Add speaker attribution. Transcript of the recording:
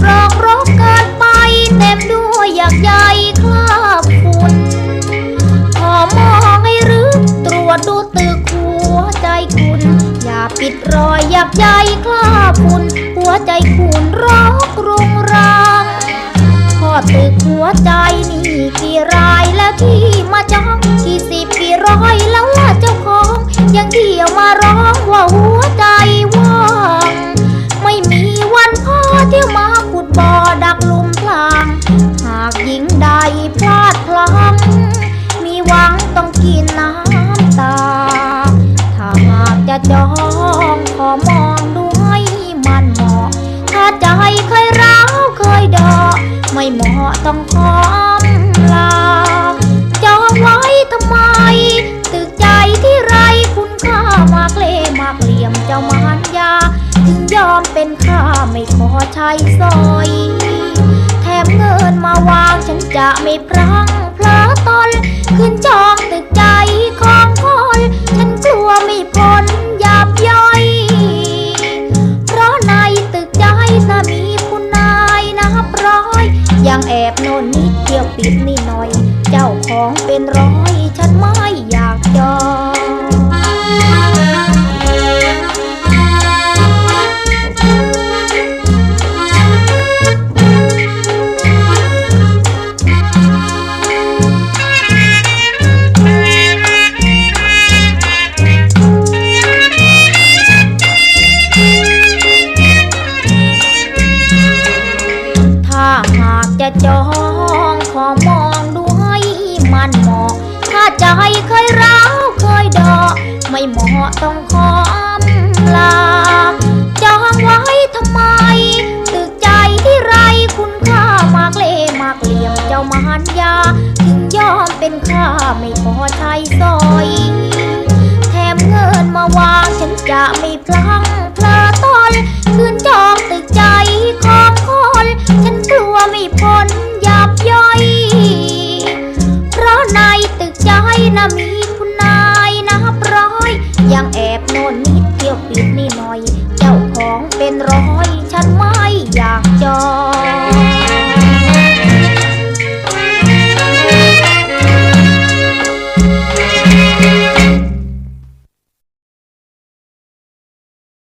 Speaker 1: บรอกรกเกินไป เต็มด้วยอยากใหญ่คลาบฝุ่นพอมองให้รึกตรวจดูตึกหัวใจคุณ อย่าปิดรอยอยากใหญ่คลาบฝุ่นหัวใจคุณรอกรุงรังพอตึกหัวใจนี่กี่รายแล้วที่มาจองกี่สิบกี่ร้อยแล้วล่ะเจ้าของยังเที่ยวมารอ ขอมองดูให้มันเหมาะ ถ้าใจเคยร้าวเคยดอ ไม่เหมาะต้องขอำลาจองไว้ทำไม ตึกใจที่ไรคุณค่ามากเล่มากเหลี่ยมเจ้ามารยา ถึงยอมเป็นข้าไม่ขอใช้สอย แถมเงินมาวางฉันจะไม่พลั้งเพลอตนขึ้นจอง ยังแอบโน่นนิดเดียวปิดนี่หน่อย เจ้าของเป็นร้อย จะจองขอมองดูให้มันเหมาะ ถ้าใจเคยร้าวเคยดอ ไม่เหมาะต้องขออำลาจองไว้ทำไม ตึกใจที่ไรคุณค่ามากเล่มากเหลี่ยมเจ้ามหันยา ถึงยอมเป็นข้าไม่พอใช้สอย แถมเงินมาวางฉันจะไม่พลั้ง นนิดเที่ยวปิดนี่หน่อย เจ้าของเป็นร้อย ฉันไม่อยากจอง